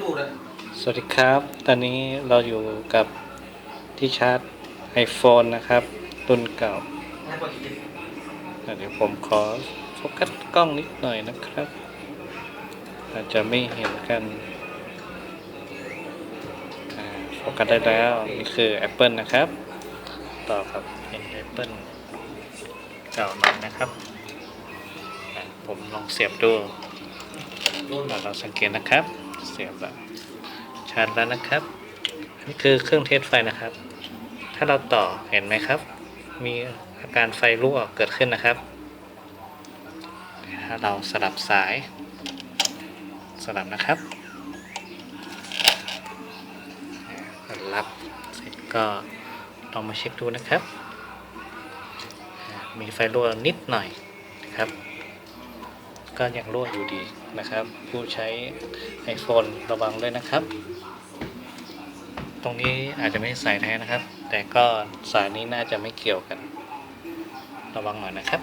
ดูเลยสวัสดีครับ ตอนนี้เราอยู่กับที่ชาร์จ iPhone นะครับ รุ่นเก่า ให้กดอีกเดี๋ยวผมขอโฟกัสกล้องนิดหน่อยนะครับ อาจจะไม่เห็นกันอ่าโฟกัสได้แล้ว นี่คือ Apple นะครับ ต่อครับเป็น Apple เก่าหน่อยนะครับอะผมลองเสียบดู โดนเราเราสังเกตนะครับ เสียบแล้วชาร์จแล้วนะครับอันนี่คือเครื่องเทสไฟนะครับ ถ้าเราต่อเห็นไหมครับ มีอาการไฟรั่วเกิดขึ้นนะครับถ้าเราสลับสาย สลับนะครับรับเสร็จก็ลองมาเช็คดูนะครับ มีไฟรั่วนิดหน่อยนะครับ ก็ยังรั่วอยู่ดีนะครับ ผู้ใช้ไอโฟนระวังด้วยนะครับ ตรงนี้อาจจะไม่สายแท้นะครับ แต่ก็สายนี้น่าจะไม่เกี่ยวกัน ระวังหน่อยนะครับ